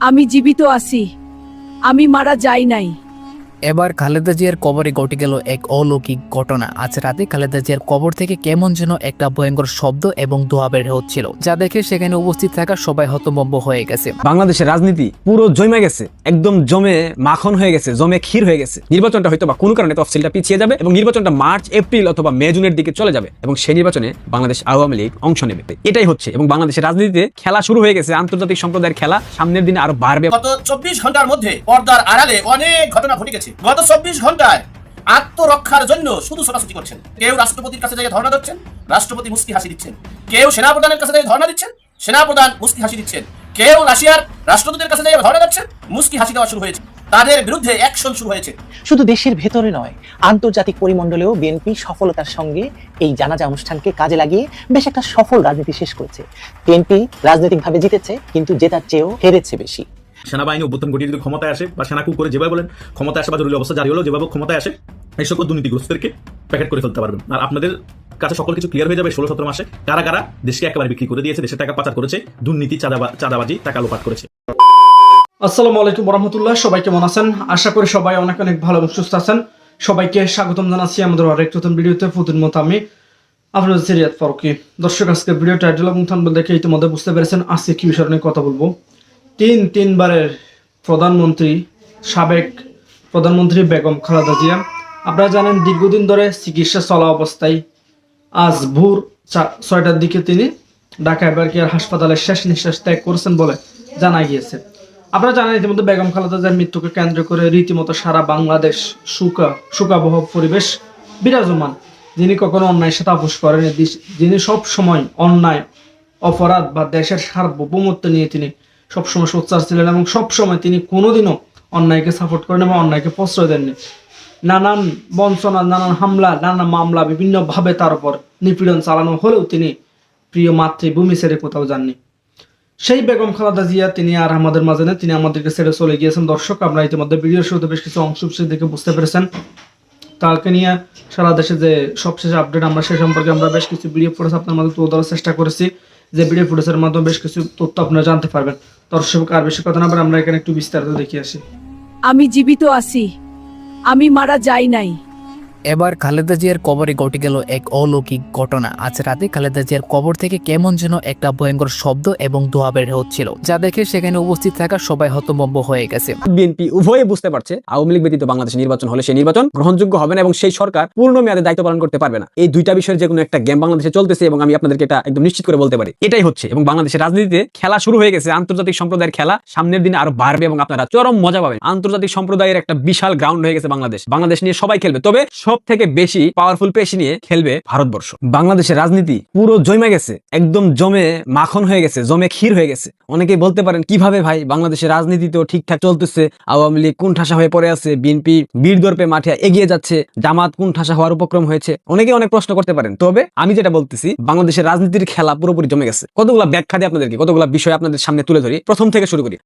আমি জীবিত আছি। আমি মারা যাই নাই। এবার খালেদা জিয়ার কবরে ঘটে গেল এক অলৌকিক ঘটনা। আজ রাতে খালেদা জিয়ার কবর থেকে কেমন যেন একটা ভয়ঙ্কর শব্দ এবং দোয়া বের হচ্ছিল। যা দেখে সেখানে উপস্থিত থাকা সবাই হতভম্ব হয়ে গেছে। বাংলাদেশের রাজনীতি পুরো জমে গেছে। একদম জমে মাখন হয়ে গেছে জমে ক্ষীর হয়ে গেছে। নির্বাচনটা হয়তো বা কোনো কারণে তফসিলটা পিছিয়ে যাবে এবং নির্বাচনটা মার্চ এপ্রিল অথবা মে জুনের দিকে চলে যাবে এবং সেই নির্বাচনে বাংলাদেশ আওয়ামী লীগ অংশ নেবে। এটাই হচ্ছে এবং বাংলাদেশের রাজনীতিতে খেলা শুরু হয়ে গেছে আন্তর্জাতিক সম্প্রদায়ের খেলা সামনের দিনে আরও বাড়বে। গত চব্বিশ ঘণ্টার মধ্যে পর্দার আড়ালে অনেক ঘটনা ঘটে গেছে। গত চব্বিশ ঘন্টায় আত্মরক্ষার জন্য শুধু ছোটাছুটি করছেন। কেউ রাষ্ট্রপতির কাছে যাই ধর্ণা দিচ্ছেন, রাষ্ট্রপতি মুস্কি হাসি দিচ্ছেন। কেউ সেনাপ্রধানের কাছে যাই ধর্ণা দিচ্ছেন, সেনাপ্রধান মুস্কি হাসি দিচ্ছেন। কেউ রাশিয়ার রাষ্ট্রদূতের কাছে যাই ধর্ণা দিচ্ছেন, মুস্কি হাসি দেওয়া শুরু হয়েছে। তাদের বিরুদ্ধে অ্যাকশন শুরু হয়েছে। শুধু দেশের ভেতরে নয়, আন্তর্জাতিক পরিমণ্ডলেও বিএনপি সফলতার সঙ্গে এই জানাজা অনুষ্ঠানকে কাজে লাগিয়ে বেশ একটা সফল রাজনীতি শেষ করেছে। বিএনপি রাজনৈতিকভাবে জিতেছে, কিন্তু জেতার চেয়েও হেরেছে বেশি। সেনাবাহিনী অভ্যুত্থান ঘটিয়ে যদি ক্ষমতায় আসে বা সেনা কু করে যেভাবে বলেন, ক্ষমতায় আসে বা জরুরি অবস্থা জারি হলো, যেভাবে ক্ষমতায় আসে, এই সকল দুর্নীতিগ্রস্তদেরকে প্যাকেট করে ফেলতে পারবেন। আর আপনাদের কাছে সকল কিছু ক্লিয়ার হয়ে যাবে ষোলো, সতেরো মাসে। কারা কারা দেশকে একেবারে বিক্রি করে দিয়েছে দেশের টাকা পাচার করেছে, দুর্নীতি, চাঁদাবা- চাঁদাবাজি, টাকা লোপাট করেছে। আসসালামু আলাইকুম রহমতুল্লাহ সবাই কেমন আছেন? আশা করি সবাই অনেক অনেক ভালো এবং সুস্থ আছেন। সবাইকে স্বাগতম জানাচ্ছি আমাদের আরেক নতুন ভিডিওতে। প্রতিদিন মতো আমি আপনাদের সিরিয়াত ফারুকি। দর্শক আজকে ভিডিও টাইটেল এবং থাম্বনেল দেখে ইতিমধ্যে বুঝতে পেরেছেন আজকে কি বিষয় নিয়ে কথা বলব। তিন, তিনবারের প্রধানমন্ত্রী, সাবেক প্রধানমন্ত্রী বেগম খালেদা জিয়া। আপনারা জানেন দীর্ঘদিন ধরে চিকিৎসা চলা অবস্থায় আজ ভোর ছয়টার দিকে তিনি ঢাকা এবারকিয়ার হাসপাতালে শেষ নিঃশ্বাস ত্যাগ করেছেন বলে জানা গিয়েছে। আপনারা জানেন ইতিমধ্যে বেগম খালেদা জিয়ার মৃত্যুকে কেন্দ্র করে রীতিমতো সারা বাংলাদেশ সুকা, সুকাবহ পরিবেশ বিরাজমান। যিনি কখনো অন্যায় সাথে আপোষ করেন যিনি সব সময় অন্যায়, অপরাধ বা দেশের সার্বভৌমত্ব নিয়ে তিনি সবসময় সোচ্চার ছিলেন এবং সবসময় তিনি কোনোদিনও অন্যায়কে সাপোর্ট করেন এবং অন্যায়কে প্রশ্রয় দেননি। নানান বঞ্চনা, নানান হামলা, নানান মামলা বিভিন্নভাবে তার উপর নিপীড়ন চালানো হলেও তিনি প্রিয় মাতৃভূমি ছেড়ে কোথাও যাননি। সেই বেগম খালাদা জিয়া, তিনি আর আমাদের মাঝে নেই, তিনি আমাদেরকে ছেড়ে চলে গিয়েছেন। দর্শক আমরা ইতিমধ্যে ভিডিওর শুরুতে বেশ কিছু অংশ দেখে বুঝতে পেরেছেন। তাকে নিয়ে সারা দেশে যে সবশেষ আপডেট আমরা, সে সম্পর্কে আমরা বেশ কিছু ভিডিও ফুটেজ আপনার মাধ্যমে তুলে ধরার চেষ্টা করেছি। যে ভিডিও ফুটেজের মাধ্যমে বেশ কিছু তথ্য আপনারা জানতে পারবেন। দর্শক আর বেশি কথা না আমরা এখানে একটু বিস্তারিত দেখে আসি। আমি জীবিত আছি। আমি মারা যাই নাই। এবার খালেদা জিয়ার কবরে ঘটে গেল এক অলৌকিক ঘটনা। আজ রাতে খালেদা জিয়ার কবর থেকে কেমন যেন একটা ভয়ঙ্কর শব্দ এবং দোয়া বের হচ্ছিল। যা দেখে সেখানে উপস্থিত থাকা সবাই হতভম্ব হয়ে গেছে। বিএনপি উভয়ে বুঝতে পারছে, আওয়ামী লীগ ব্যতীত বাংলাদেশে নির্বাচন হলে সেই নির্বাচন গ্রহণযোগ্য হবে না এবং সেই সরকার পূর্ণ মেয়াদে দায়িত্ব পালন করতে পারবে না। এই দুইটা বিষয়ের যে কোনো একটা গেম বাংলাদেশে চলতেছে এবং আমি আপনাদেরকে এটা একদম নিশ্চিত করে বলতে পারি। এটাই হচ্ছে এবং বাংলাদেশের রাজনীতিতে খেলা শুরু হয়ে গেছে, আন্তর্জাতিক সম্প্রদায়ের খেলা সামনের দিনে আরও বাড়বে এবং আপনারা চরম মজা পাবেন। আন্তর্জাতিক সম্প্রদায়ের একটা বিশাল গ্রাউন্ড হয়ে গেছে বাংলাদেশ। বাংলাদেশ নিয়ে সবাই খেলবে। তবে সব থেকে বেশি পাওয়ারফুল পেশি নিয়ে খেলবে ভারতবর্ষ। বাংলাদেশের রাজনীতি পুরো জমে গেছে, একদম জমে মাখন হয়ে গেছে, জমে ক্ষীর হয়ে গেছে। অনেকেই বলতে পারেন, কীভাবে ভাই বাংলাদেশের রাজনীতি তো ঠিকঠাক চলতেছে? আওয়ামী লীগ কোন ঠাসা হয়ে পড়ে আছে, বিএনপি বীর দর্পে মাঠে এগিয়ে যাচ্ছে, জামাত কোন ঠাসা হওয়ার উপক্রম হয়েছে। অনেকে অনেক প্রশ্ন করতে পারেন, তবে আমি যেটা বলতেছি, বাংলাদেশের রাজনীতির খেলা পুরোপুরি জমে গেছে। কতগুলা ব্যাখ্যা দিয়ে আপনাদেরকে, কতগুলা বিষয় আপনাদের সামনে তুলে ধরি। প্রথম থেকে শুরু করি।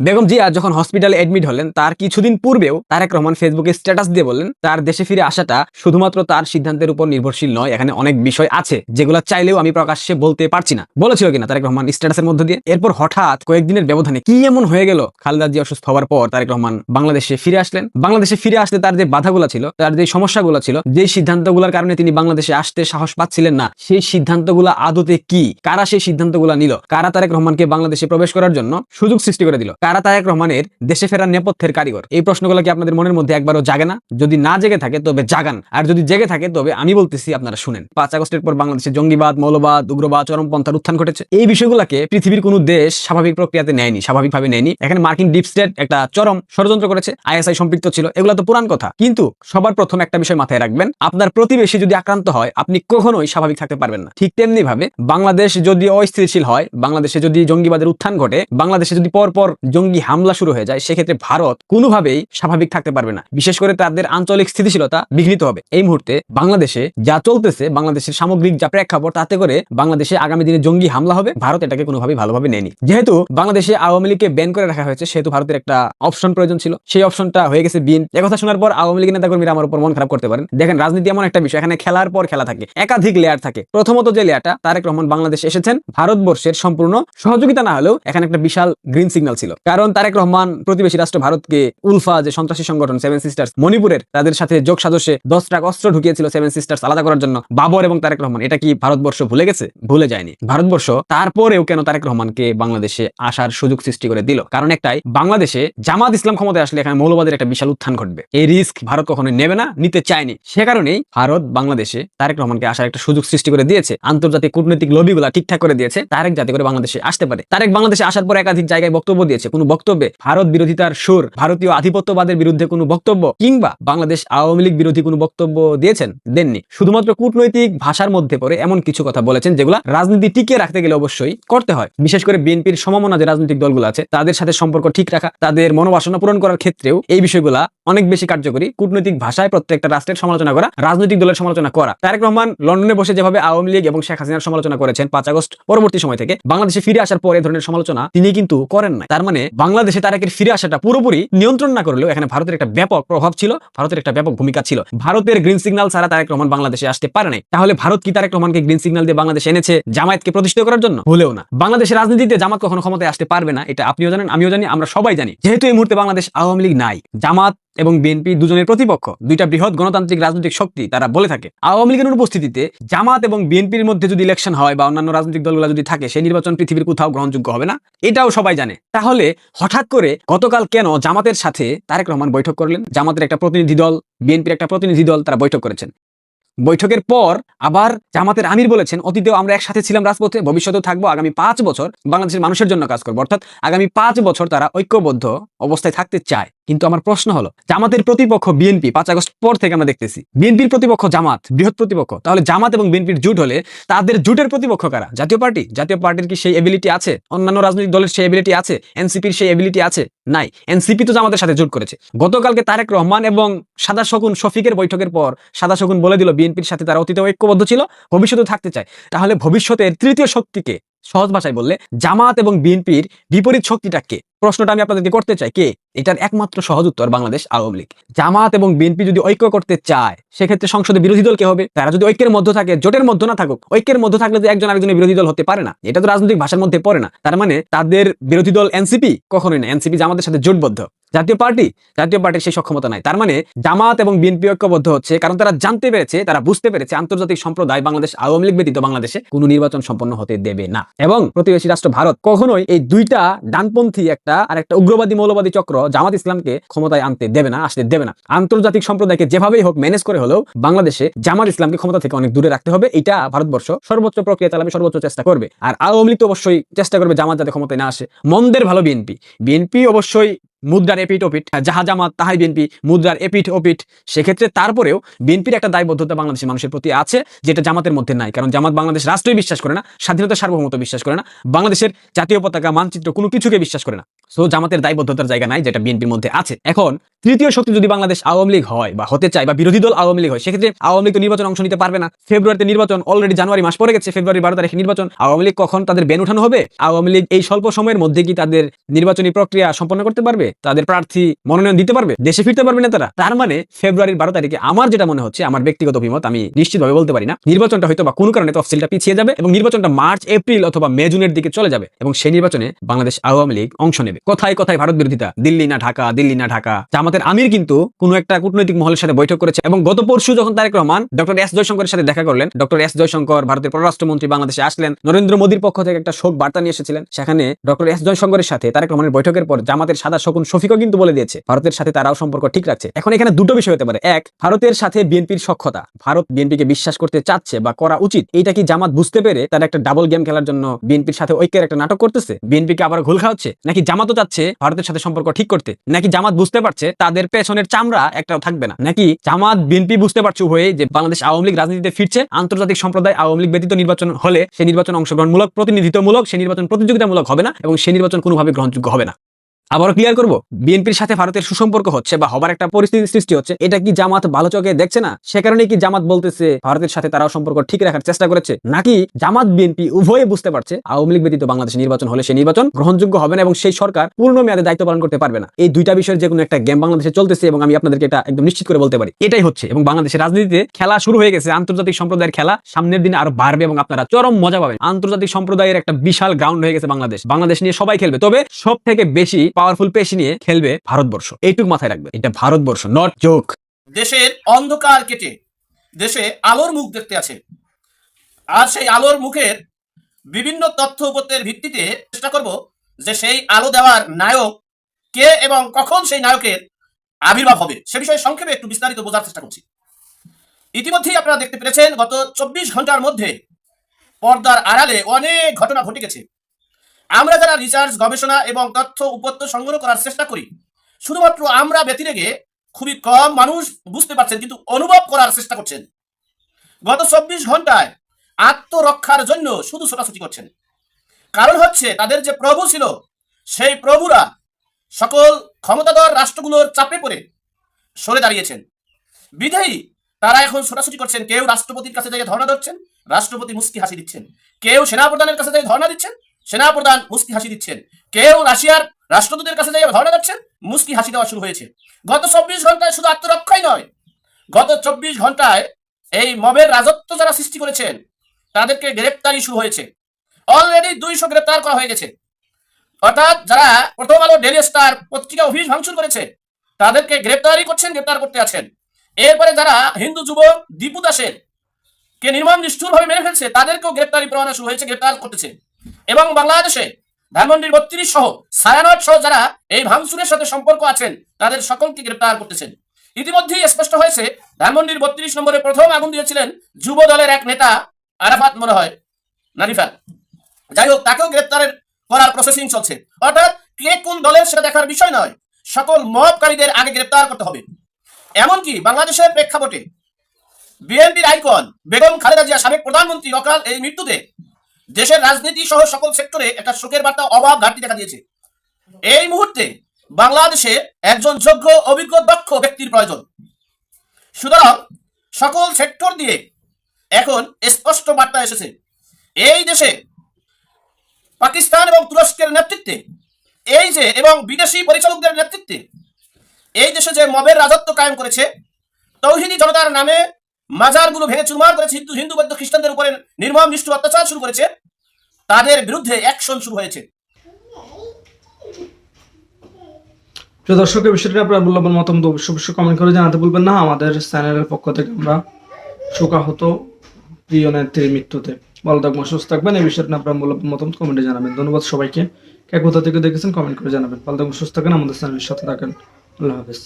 বেগম জিয়া যখন হসপিটালে এডমিট হলেন, তার কিছুদিন পূর্বেও তারেক রহমান ফেসবুকে স্ট্যাটাস দিয়ে বললেন, তার দেশে ফিরে আসাটা শুধুমাত্র তার সিদ্ধান্তের উপর নির্ভরশীল নয়, এখানে অনেক বিষয় আছে, যেগুলো চাইলেও আমি প্রকাশ্যে বলতে পারছি না। বলেছিল কিনা তারেক রহমান স্ট্যাটাসের মধ্য দিয়ে? এরপর হঠাৎ কয়েকদিনের ব্যবধানে কি এমন হয়ে গেল? খালেদা জিয়া অসুস্থ হওয়ার পর তারেক রহমান বাংলাদেশে ফিরে আসলেন। বাংলাদেশে ফিরে আসতে তার যে বাধাগুলো ছিল, তার যে সমস্যাগুলো ছিল যে সিদ্ধান্তগুলোর কারণে তিনি বাংলাদেশে আসতে সাহস পাচ্ছিলেন না, সেই সিদ্ধান্তগুলো আদতে কি? কারা সেই সিদ্ধান্তগুলো নিল? কারা তারেক রহমানকে বাংলাদেশে প্রবেশ করার জন্য সুযোগ সৃষ্টি করে দিল? কারা তারেক রহমানের দেশে ফেরার নেপথ্যের কারিগর? এই প্রশ্নগুলো কি আপনাদের মনের মধ্যে একবারও জাগে না? যদি না জেগে থাকে, তবে জাগান। আর যদি জেগে থাকে, তবে আমি বলতেছি আপনারা শুনেন। পাঁচ আগস্টের পর বাংলাদেশে জঙ্গিবাদ, মৌলবাদ, উগ্রবাদ চরমপন্থার উত্থান ঘটেছে। এই বিষয়গুলোকে পৃথিবীর কোনো দেশ স্বাভাবিক প্রক্রিয়াতে নেয়নি, স্বাভাবিকভাবে নেয়নি। এখানে মার্কিন ডিপ স্টেট একটা চরম ষড়যন্ত্র করেছে, আইএসআই সম্পৃক্ত ছিল। এগুলো তো পুরান কথা। কিন্তু সবার প্রথম একটা বিষয় মাথায় রাখবেন, আপনার প্রতিবেশী যদি আক্রান্ত হয়, আপনি কখনোই স্বাভাবিক থাকতে পারবেন না। ঠিক তেমনি ভাবে বাংলাদেশ যদি অস্থিতিশীল হয়, বাংলাদেশে যদি জঙ্গিবাদের উত্থান ঘটে, বাংলাদেশে যদি পরপর জঙ্গি হামলা শুরু হয়ে যায়, সেক্ষেত্রে ভারত কোনোভাবেই স্বাভাবিক থাকতে পারবে না। বিশেষ করে তাদের আঞ্চলিক স্থিতিশীলতা বিঘ্নিত হবে। এই মুহূর্তে বাংলাদেশে যা চলতেছে, বাংলাদেশের সামগ্রিক যা প্রেক্ষাপট, তাতে করে বাংলাদেশে আগামী দিনে জঙ্গি হামলা হবে। ভারত এটাকে কোনোভাবেই ভালোভাবে নেয়নি। যেহেতু বাংলাদেশে আওয়ামী লীগকে ব্যান করে রাখা হয়েছে, সেহেতু ভারতের একটা অপশন প্রয়োজন ছিল। সেই অপশনটা হয়ে গেছে বিন একথা শোনার পর আওয়ামী লীগের নেতাকর্মীরা আমার উপর মন খারাপ করতে পারেন। দেখেন, রাজনীতি এমন একটা বিষয়, এখানে খেলার পর খেলা থাকে, একাধিক লেয়ার থাকে। প্রথমত যে লেয়ারটা তারেক রহমান বাংলাদেশে এসেছেন। ভারতবর্ষের সম্পূর্ণ সহযোগিতা না হলেও এখানে একটা বিশাল গ্রিন সিগন্যাল ছিল। কারণ তারেক রহমান প্রতিবেশী রাষ্ট্র ভারতকে উলফা যে সন্ত্রাসী সংগঠন সেভেন সিস্টার্স মণিপুরের, তাদের সাথে যোগ সাদস্যে দশ ট্রাক অস্ত্র ঢুকিয়েছিল সেভেন সিস্টার্স আলাদা করার জন্য। বাবর এবং তারেক রহমান, এটা কি ভারতবর্ষ ভুলে গেছে? ভুলে যায়নি। ভারতবর্ষ তারপরেও কেন তারেক রহমানকে বাংলাদেশে আসার সুযোগ সৃষ্টি করে দিল? কারণ একটাই, বাংলাদেশে জামাত ইসলাম ক্ষমতায় আসলে এখানে মৌলবাদের একটা বিশাল উত্থান ঘটবে। এই রিস্ক ভারত কখনো নেবে না, নিতে চায়নি। সে কারণেই ভারত বাংলাদেশে তারেক রহমানকে আসার একটা সুযোগ সৃষ্টি করে দিয়েছে। আন্তর্জাতিক কূটনৈতিক লবিগুলা ঠিকঠাক করে দিয়েছে। তারেক যাতে করে বাংলাদেশে আসতে পারে। তারেক বাংলাদেশে আসার পর একাধিক জায়গায় বক্তব্য দিয়েছে। কোনো বক্তব্যে ভারত বিরোধিতার সুর, ভারতীয় আধিপত্যবাদের বিরুদ্ধে কোনো বক্তব্য কিংবা বাংলাদেশ আওয়ামী লীগ বিরোধী কোনো বক্তব্য দিয়েছেন? দেননি। শুধুমাত্র কূটনৈতিক ভাষার মধ্যে পড়ে এমন কিছু কথা বলেছেন যেগুলো রাজনীতি টিকিয়ে রাখতে গেলে অবশ্যই করতে হয়। বিশেষ করে বিএনপির সমমনা যে রাজনৈতিক দলগুলো আছে, তাদের সাথে সম্পর্ক ঠিক রাখা, তাদের মনোবাসনা পূরণ করার ক্ষেত্রেও এই বিষয়গুলা অনেক বেশি কার্যকরী কূটনৈতিক ভাষায় প্রত্যেকটা রাষ্ট্রের সমালোচনা করা, রাজনৈতিক দলের সমালোচনা করা। তারেক রহমান লন্ডনে বসে যেভাবে আওয়ামী লীগ এবং শেখ হাসিনার সমালোচনা করেছেন পাঁচ আগস্ট পরবর্তী সময় থেকে, বাংলাদেশে ফিরে আসার পর এই ধরনের সমালোচনা তিনি কিন্তু করেন না তার মানে বাংলাদেশে তারেকের ফিরে আসাটা পুরোপুরি নিয়ন্ত্রণ না করলেও এখানে ভারতের একটা ব্যাপক প্রভাব ছিল, ভারতের একটা ব্যাপক ভূমিকা ছিল। ভারতের গ্রিন সিগন্যাল ছাড়া তারেক রহমান বাংলাদেশে আসতে পারে নাই। তাহলে ভারত কি তারেক রহমানকে গ্রিন সিগন্যাল দিয়ে বাংলাদেশে এনেছে, জামায়াতকে প্রতিষ্ঠিত করার জন্য? হলেও না। বাংলাদেশের রাজনীতিতে জামাত কখনো ক্ষমতায় আসতে পারবে না, এটা আপনিও জানেন, আমিও জানি, আমরা সবাই জানি। যেহেতু এই মুহূর্তে বাংলাদেশ আওয়ামী লীগ নাই, জামাত এবং বিএনপি দুজনের প্রতিপক্ষ, দুইটা বৃহৎ গণতান্ত্রিক রাজনৈতিক শক্তি তারা বলে থাকে। আওয়ামী লীগের অনুপস্থিতিতে জামাত এবং বিএনপির মধ্যে যদি ইলেকশন হয় বা অন্যান্য রাজনৈতিক দলগুলো যদি থাকে, সেই নির্বাচন পৃথিবীর কোথাও গ্রহণযোগ্য হবে না? এটাও সবাই জানে। তাহলে হঠাৎ করে গতকাল কেন জামাতের সাথে তারেক রহমান বৈঠক করলেন? জামাতের একটা প্রতিনিধি দল, বিএনপির একটা প্রতিনিধি দল তারা বৈঠক করেছেন। বৈঠকের পর আবার জামাতের আমির বলেছেন, অতীতেও আমরা একসাথে ছিলাম রাজপথে, ভবিষ্যতেও থাকব। আগামী পাঁচ বছর বাংলাদেশের মানুষের জন্য কাজ করব। অর্থাৎ আগামী পাঁচ বছর তারা ঐক্যবদ্ধ অবস্থায় থাকতে চায়। কিন্তু আমার প্রশ্ন হলো, জামাতের প্রতিপক্ষ বিএনপি, পাঁচ আগস্ট পর থেকে আমরা দেখতেছি, বিএনপির প্রতিপক্ষ জামাত, বৃহৎ প্রতিপক্ষ, তাহলে জামাত এবং বিএনপির জুট হলে তাদের জুটের প্রতিপক্ষ কারা? জাতীয় পার্টি? জাতীয় পার্টির কি সেই এবিলিটি আছে? অন্যান্য রাজনৈতিক দলের সেই এবিলিটি আছে? এনসিপির সেই এবিলিটি আছে? নাই। এনসিপি তো জামাতের সাথে জোট করেছে। গতকালকে তারেক রহমান এবং সাদা শকুন শফিকের বৈঠকের পর সাদা শকুন বলে দিল, বিএনপির সাথে তারা অতীতে ঐক্যবদ্ধ ছিল ভবিষ্যতে থাকতে চায়। তাহলে ভবিষ্যতের তৃতীয় শক্তিকে সহজ ভাষায় বললে, জামাত এবং বিএনপির বিপরীত শক্তিটা কে? প্রশ্নটা আমি আপনাদেরকে করতে চাই কে? এটার একমাত্র সহজ উত্তর বাংলাদেশ আওয়ামী লীগ। জামাত এবং বিএনপি যদি ঐক্য করতে চায়, সেক্ষেত্রে সংসদে বিরোধী দল কে হবে? তারা যদি ঐক্যের মধ্যে থাকে, জোটের মধ্যে না থাকুক, ঐক্যের মধ্যে থাকলে তো একজন আরেকজনের বিরোধী দল হতে পারে না। এটা তো রাজনৈতিক ভাষার মধ্যে পড়ে না। তার মানে তাদের বিরোধী দল এনসিপি? কখনোই না। এনসিপি জামাতের সাথে জোটবদ্ধ। জাতীয় পার্টি, জাতীয় পার্টির সেই সক্ষমতা নাই। তার মানে জামাত এবং বিএনপি ঐক্যবদ্ধ হচ্ছে কারণ তারা জানতে পেরেছে, তারা বুঝতে পেরেছে আন্তর্জাতিক সম্প্রদায় বাংলাদেশ আওয়ামী লীগ ব্যতীত বাংলাদেশে কোনো নির্বাচন সম্পন্ন হতে দেবে না। এবং প্রতিবেশী রাষ্ট্র ভারত কখনোই এই দুইটা ডানপন্থী একটা আর একটা উগ্রবাদী মৌলবাদী চক্র জামাত ইসলামকে ক্ষমতায় আনতে দেবে না, আসতে দেবে না। আন্তর্জাতিক সম্প্রদায়কে যেভাবেই হোক ম্যানেজ করে হলেও বাংলাদেশে জামাত ইসলামকে ক্ষমতা থেকে অনেক দূরে রাখতে হবে, এটা ভারতবর্ষ সর্বোচ্চ প্রক্রিয়া চালাবে, সর্বোচ্চ চেষ্টা করবে। আর আওয়ামী লীগ তো অবশ্যই চেষ্টা করবে জামাত যাতে ক্ষমতায় না আসে। মন্দের ভালো বিএনপি। বিএনপি অবশ্যই মুদ্রার এপিট ওপিট যাহা জামাত, তাহাই বিএনপি, মুদ্রার এপিট ওপিট সেক্ষেত্রে তারপরেও বিএনপির একটা দায়বদ্ধতা বাংলাদেশের মানুষের প্রতি আছে, যেটা জামাতের মধ্যে নাই। কারণ জামাত বাংলাদেশ রাষ্ট্রই বিশ্বাস করে না, স্বাধীনতা সার্বভৌমত্ব বিশ্বাস করে না, বাংলাদেশের জাতীয় পতাকা, মানচিত্র কোনো কিছুকে বিশ্বাস করে না। সো জামাতের দায়বদ্ধতার জায়গা নাই, যেটা বিএনপির মধ্যে আছে। এখন, তৃতীয় শক্তি যদি বাংলাদেশ আওয়ামী লীগ হয় বা হতে চায় বা বিরোধী দল আওয়ামী লীগ হয়, সেক্ষেত্রে আওয়ামী লীগ তো নির্বাচন অংশ নিতে পারবে না। ফেব্রুয়ারিতে নির্বাচন অলরেডি জানুয়ারি মাস পরে গেছে, ফেব্রুয়ারি বারো তারিখে নির্বাচন। আওয়ামী লীগ কখন তাদের বেন উঠানো হবে? আওয়ামী লীগ এই স্বল্প সময়ের মধ্যে কি তাদের নির্বাচনী প্রক্রিয়া সম্পন্ন করতে পারবে? তাদের প্রার্থী মনোনয়ন দিতে পারবে? দেশে ফিরতে পারবে না তারা? তার মানে ফেব্রুয়ারির বারো তারিখে আমার যেটা মনে হচ্ছে, আমার ব্যক্তিগত অভিমত, আমি নিশ্চিতভাবে বলতে পারি না, নির্বাচনটা হয়তো বা কোনো কারণে তফসিলটা পিছিয়ে যাবে এবং নির্বাচনটা মার্চ, এপ্রিল অথবা মে, জুনের দিকে চলে যাবে এবং সেই নির্বাচনে বাংলাদেশ আওয়ামী লীগ অংশ নেবে। কোথায় কোথায় ভারত বিরোধিতা? দিল্লি না ঢাকা, দিল্লি না ঢাকা। জামাতের আমির কিন্তু কোন একটা কূটনৈতিক মহলের সাথে বৈঠক করেছে এবং গত পরশু যখন তারেক রহমান ডক্টর এস জয়শঙ্করের সাথে দেখা করলেন, ডক্টর এস জয়শঙ্কর ভারতের পররাষ্ট্রমন্ত্রী বাংলাদেশে আসলেন, নরেন্দ্র মোদীর পক্ষ থেকে একটা শোক বার্তা নিয়ে এসেছিলেন। সেখানে ডক্টর এস জয়শঙ্করের সাথে তারেক রহমানের বৈঠকের পর জামাতের সাদা শকুন শফিকও কিন্তু বলে দিয়েছে, ভারতের সাথে তারাও সম্পর্ক ঠিক রাখছে। এখন এখানে দুটো বিষয় হতে পারে। এক, ভারতের সাথে বিএনপির সক্ষতা। ভারত বিএনপিকে বিশ্বাস করতে চাচ্ছে বা করা উচিত, এইটা কি জামাত বুঝতে পেরে তারা একটা ডাবল গেম খেলার জন্য বিএনপির সাথে ঐক্যের একটা নাটক করতেছে? বিএনপিকে আবার ঘুল খাওয়াচ্ছে? নাকি জামাতও চাচ্ছে ভারতের সাথে সম্পর্ক ঠিক করতে। নাকি জামাত বুঝতে পারছে তাদের পেছনের চামড়া একটাও থাকবে না। নাকি জামাত, বিএনপি বুঝতে পারছে হয়ে যে বাংলাদেশ আওয়ামী লীগ রাজনীতিতে ফিরছে, আন্তর্জাতিক সম্প্রদায় আওয়ামী লীগ ব্যতীত নির্বাচন হলে সেই নির্বাচন অংশগ্রহণমূলক, প্রতিনিধিত্বমূলক সেই নির্বাচন প্রতিযোগিতামূলক হবে না এবং সেই নির্বাচন কোনোভাবে গ্রহণযোগ্য হবে না। আবারও ক্লিয়ার করব? বিএনপির সাথে ভারতের সুসম্পর্ক হচ্ছে বা হবার একটা পরিস্থিতি সৃষ্টি হচ্ছে, এটা কি জামাত ভালো চোখে দেখছে না? সে কারণে কি জামাত বলতেছে ভারতের সাথে তারাও সম্পর্ক ঠিক রাখার চেষ্টা করেছে? নাকি জামাত বিএনপি উভয়ে বুঝতে পারছে, আওয়ামী লীগ ব্যতীত বাংলাদেশে নির্বাচন হলে সেই নির্বাচন গ্রহণযোগ্য হবে না এবং সেই সরকার পূর্ণ মেয়াদে দায়িত্ব পালন করতে পারবে না? এই দুইটা বিষয়ের যে কোনো একটা গেম বাংলাদেশে চলতেছে এবং আমি আপনাদেরকে এটা একদম নিশ্চিত করে বলতে পারি। এটাই হচ্ছে এবং বাংলাদেশের রাজনীতিতে খেলা শুরু হয়ে গেছে, আন্তর্জাতিক সম্প্রদায়ের খেলা সামনের দিনে আরও বাড়বে এবং আপনারা চরম মজা পাবেন। আন্তর্জাতিক সম্প্রদায়ের একটা বিশাল গ্রাউন্ড হয়ে গেছে বাংলাদেশ। বাংলাদেশ নিয়ে সবাই খেলবে। তবে সব থেকে বেশি পাওয়ারফুল পেশি নিয়ে খেলবে ভারতবর্ষ। এইটুক মাথায় রাখবে এটা ভারতবর্ষ নট জোক দেশের অন্ধকার কেটে, দেশে আলোর মুখ দেখতে আছে। আর সেই আলোর মুখের বিভিন্ন তথ্য উপত্যের ভিত্তিতে চেষ্টা করব যে সেই আলো দেওয়ার নায়ক কে এবং কখন সেই নায়কের আবির্ভাব হবে। সে বিষয়ে সংক্ষেপে একটু বিস্তারিত বোঝার চেষ্টা করছি। ইতিমধ্যেই আপনারা দেখতে পেরেছেন, গত চব্বিশ ঘণ্টার মধ্যে পর্দার আড়ালে অনেক ঘটনা ঘটে গেছে। আমরা যারা রিসার্চ গবেষণা এবং তথ্য উপত্য সংগ্রহ করার চেষ্টা করি, শুধুমাত্র আমরা ব্যতিরেকে খুবই কম মানুষ বুঝতে পারছেন, কিন্তু অনুভব করার চেষ্টা করছেন। গত চব্বিশ ঘন্টায় আত্মরক্ষার জন্য শুধু ছোটাছুটি করছেন। কারণ হচ্ছে তাদের যে প্রভু ছিল, সেই প্রভুরা সকল ক্ষমতাধর রাষ্ট্রগুলোর চাপে পড়ে সরে দাঁড়িয়েছেন। বিধেয়ী তারা এখন ছোটাছুটি করছেন, কেউ রাষ্ট্রপতির কাছে থেকে ধর্ণা ধরছেন, রাষ্ট্রপতি মুস্কি হাসি দিচ্ছেন, কেউ সেনাপ্রধানের কাছে থেকে ধর্ণা দিচ্ছেন সেনাপ্রধান মুস্কি হাসি দিচ্ছেন। কেউ রাশিয়ার রাষ্ট্রদূতের কাছে থেকে ধর্ণা দিচ্ছেন মুস্কি হাসি দেওয়া শুরু হয়েছে। গত চব্বিশ ঘন্টায় শুধু আত্মরক্ষাই নয়, গত চব্বিশ ঘন্টায় এই মবের রাজত্ব যারা সৃষ্টি করেছেন, তাদেরকে গ্রেপ্তারি শুরু হয়েছে। অলরেডি দুইশো গ্রেপ্তার করা হয়ে গেছে। অর্থাৎ যারা প্রথম আলো ডেলি স্টার পত্রিকা অফিস ভাঙচুর করেছে, তাদেরকে গ্রেপ্তারি করছেন, গ্রেপ্তার করতে আছেন। এরপরে যারা হিন্দু যুবক দীপু দাসের কে নির্মম নিষ্ঠুরভাবে মেরে ফেলছে, তাদেরকেও গ্রেপ্তারি প্রমাণ শুরু হয়েছে, গ্রেপ্তার করতেছে। এবং বাংলাদেশে ধানমন্ডির বত্রিশ সহ সায়ানট সহ যারা এই ভাঙচুরের সাথে সম্পর্ক আছেন, তাদের সকলকে গ্রেপ্তার করতেছেন। ইতিমধ্যেই স্পষ্ট হয়েছে, ধানমন্ডির বত্রিশ নম্বরে প্রথম আগুন দিয়েছিলেন যুব দলের এক নেতা আরাফাত মনে হয় নারিফাত যাই হোক, তাকেও গ্রেপ্তারের করার প্রসেসিং চলছে। অর্থাৎ কে কোন দলের সেটা দেখার বিষয় নয়, সকল মবকারীদের আগে গ্রেপ্তার করতে হবে। এমনকি বাংলাদেশের প্রেক্ষাপটে বিএনপির আইকন বেগম খালেদা জিয়া সাবেক প্রধানমন্ত্রী অকাল এই মৃত্যুতে দেশের রাজনীতি সহ সকল সেক্টরে একটা শোকের বার্তা অভাব ঘাটতি দেখা দিয়েছে। এই মুহূর্তে বাংলাদেশে একজন যোগ্য, অভিজ্ঞ, দক্ষ ব্যক্তির প্রয়োজন। সুতরাং সকল সেক্টর দিয়ে এখন স্পষ্ট বার্তা এসেছে। এই দেশে পাকিস্তান এবং তুরস্কের নেতৃত্বে, এই যে এবং বিদেশি পরিচালকদের নেতৃত্বে, এই দেশে যে মবের রাজত্ব কায়েম করেছে, তৌহিদি জনতার নামে মাজারগুলো ভেঙে চুরমার করেছে হিন্দু হিন্দু, বৌদ্ধ খ্রিস্টানদের উপরে নির্মম, নিষ্ঠুর অত্যাচার শুরু করেছে। তাদের বিরুদ্ধে অ্যাকশন শুরু হয়েছে। প্রিয় দর্শক বিষয়টি আপনার মূল্যবান মতামত অবশ্যই অবশ্যই কমেন্ট করে জানাতে ভুলবেন না। আমাদের চ্যানেলের পক্ষ থেকে আমরা শোকাহত প্রিয় নেত্রীর মৃত্যুতে। ভালো থাকবেন, সুস্থ থাকবেন। এই বিষয়টি আপনার মূল্যবান মতামত কমেন্টে জানাবেন। ধন্যবাদ সবাইকে। কে কোথা থেকে দেখেছেন কমেন্ট করে জানাবেন। ভালো থাকবেন, সুস্থ থাকেন আমাদের চ্যানেলের সাথে থাকেন। আল্লাহ হাফেজ।